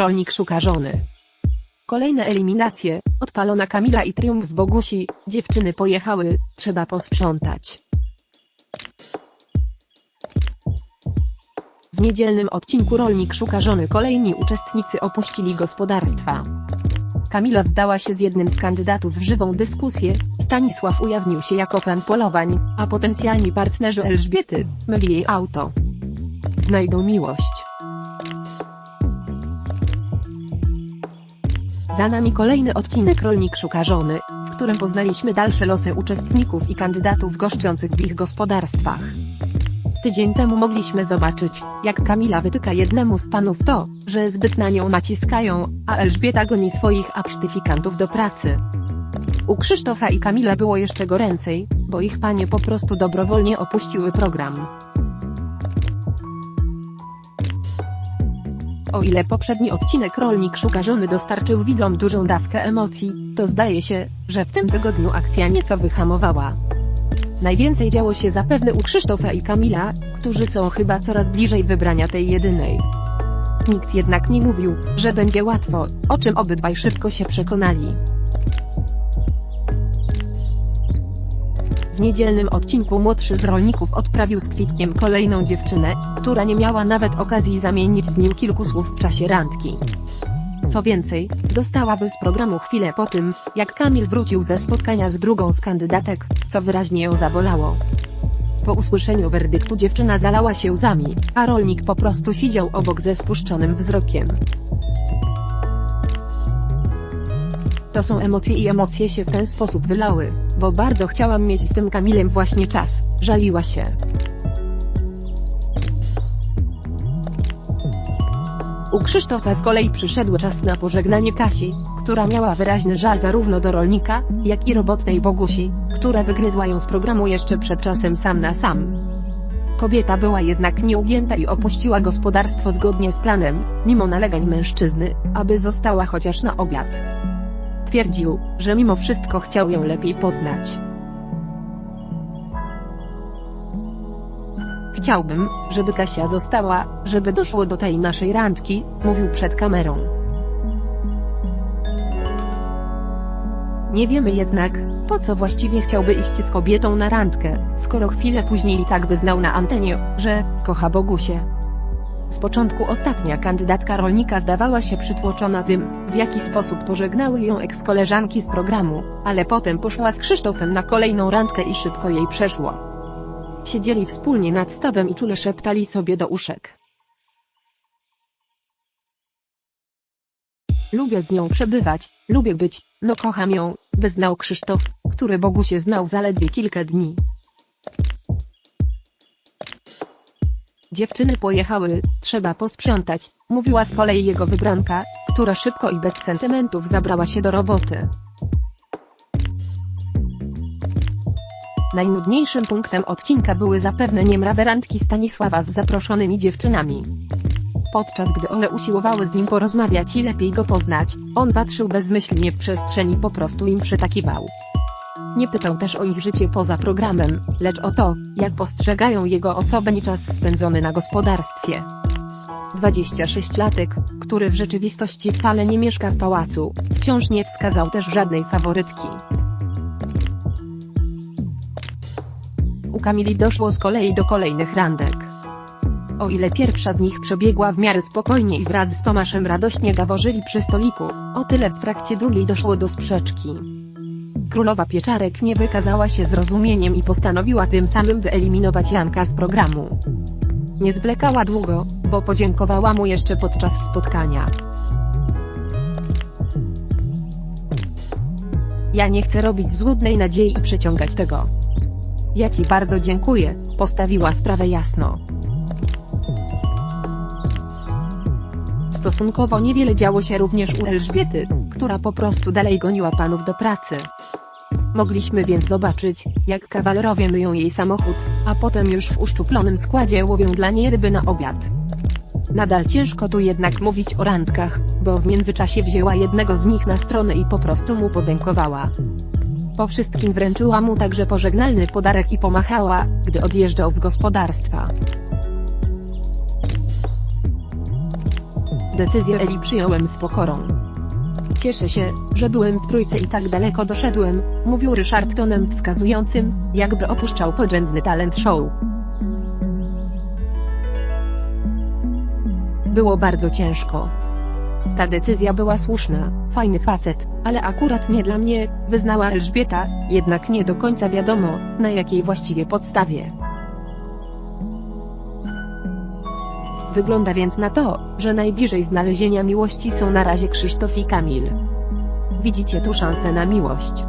Rolnik szuka żony. Kolejne eliminacje, odpalona Kamila i triumf Bogusi, dziewczyny pojechały, trzeba posprzątać. W niedzielnym odcinku Rolnik szuka żony kolejni uczestnicy opuścili gospodarstwa. Kamila wdała się z jednym z kandydatów w żywą dyskusję, Stanisław ujawnił się jako fan polowań, a potencjalni partnerzy Elżbiety, myli jej auto. Znajdą miłość. Za nami kolejny odcinek Rolnik szuka żony, w którym poznaliśmy dalsze losy uczestników i kandydatów goszczących w ich gospodarstwach. Tydzień temu mogliśmy zobaczyć, jak Kamila wytyka jednemu z panów to, że zbyt na nią naciskają, a Elżbieta goni swoich absztyfikantów do pracy. U Krzysztofa i Kamila było jeszcze goręcej, bo ich panie po prostu dobrowolnie opuściły program. O ile poprzedni odcinek Rolnik szuka żony dostarczył widzom dużą dawkę emocji, to zdaje się, że w tym tygodniu akcja nieco wyhamowała. Najwięcej działo się zapewne u Krzysztofa i Kamila, którzy są chyba coraz bliżej wybrania tej jedynej. Nikt jednak nie mówił, że będzie łatwo, o czym obydwaj szybko się przekonali. W niedzielnym odcinku młodszy z rolników odprawił z kwitkiem kolejną dziewczynę, która nie miała nawet okazji zamienić z nim kilku słów w czasie randki. Co więcej, zostałaby z programu chwilę po tym, jak Kamil wrócił ze spotkania z drugą z kandydatek, co wyraźnie ją zabolało. Po usłyszeniu werdyktu dziewczyna zalała się łzami, a rolnik po prostu siedział obok ze spuszczonym wzrokiem. To są emocje i emocje się w ten sposób wylały, bo bardzo chciałam mieć z tym Kamilem właśnie czas, żaliła się. U Krzysztofa z kolei przyszedł czas na pożegnanie Kasi, która miała wyraźny żal zarówno do rolnika, jak i robotnej Bogusi, która wygryzła ją z programu jeszcze przed czasem sam na sam. Kobieta była jednak nieugięta i opuściła gospodarstwo zgodnie z planem, mimo nalegań mężczyzny, aby została chociaż na obiad. Twierdził, że mimo wszystko chciał ją lepiej poznać. Chciałbym, żeby Kasia została, żeby doszło do tej naszej randki, mówił przed kamerą. Nie wiemy jednak, po co właściwie chciałby iść z kobietą na randkę, skoro chwilę później i tak wyznał na antenie, że kocha Bogusie. Z początku ostatnia kandydatka rolnika zdawała się przytłoczona tym, w jaki sposób pożegnały ją eks-koleżanki z programu, ale potem poszła z Krzysztofem na kolejną randkę i szybko jej przeszło. Siedzieli wspólnie nad stawem i czule szeptali sobie do uszek. Lubię z nią przebywać, lubię być, no kocham ją, wyznał Krzysztof, który Bogusie znał zaledwie kilka dni. Dziewczyny pojechały, trzeba posprzątać, mówiła z kolei jego wybranka, która szybko i bez sentymentów zabrała się do roboty. Najnudniejszym punktem odcinka były zapewne niemrawe randki Stanisława z zaproszonymi dziewczynami. Podczas gdy one usiłowały z nim porozmawiać i lepiej go poznać, on patrzył bezmyślnie w przestrzeni po prostu im przytakiwał. Nie pytał też o ich życie poza programem, lecz o to, jak postrzegają jego osobę i czas spędzony na gospodarstwie. 26-latek, który w rzeczywistości wcale nie mieszka w pałacu, wciąż nie wskazał też żadnej faworytki. U Kamili doszło z kolei do kolejnych randek. O ile pierwsza z nich przebiegła w miarę spokojnie i wraz z Tomaszem radośnie gaworzyli przy stoliku, o tyle w trakcie drugiej doszło do sprzeczki. Królowa Pieczarek nie wykazała się zrozumieniem i postanowiła tym samym wyeliminować Janka z programu. Nie zwlekała długo, bo podziękowała mu jeszcze podczas spotkania. Ja nie chcę robić złudnej nadziei i przeciągać tego. Ja ci bardzo dziękuję, postawiła sprawę jasno. Stosunkowo niewiele działo się również u Elżbiety, która po prostu dalej goniła panów do pracy. Mogliśmy więc zobaczyć, jak kawalerowie myją jej samochód, a potem już w uszczuplonym składzie łowią dla niej ryby na obiad. Nadal ciężko tu jednak mówić o randkach, bo w międzyczasie wzięła jednego z nich na stronę i po prostu mu podziękowała. Po wszystkim wręczyła mu także pożegnalny podarek i pomachała, gdy odjeżdżał z gospodarstwa. Decyzję Eli przyjąłem z pokorą. Cieszę się, że byłem w trójce i tak daleko doszedłem, mówił Ryszard tonem wskazującym, jakby opuszczał podrzędny talent show. Było bardzo ciężko. Ta decyzja była słuszna, fajny facet, ale akurat nie dla mnie, wyznała Elżbieta, jednak nie do końca wiadomo, na jakiej właściwie podstawie. Wygląda więc na to, że najbliżej znalezienia miłości są na razie Krzysztof i Kamil. Widzicie tu szansę na miłość.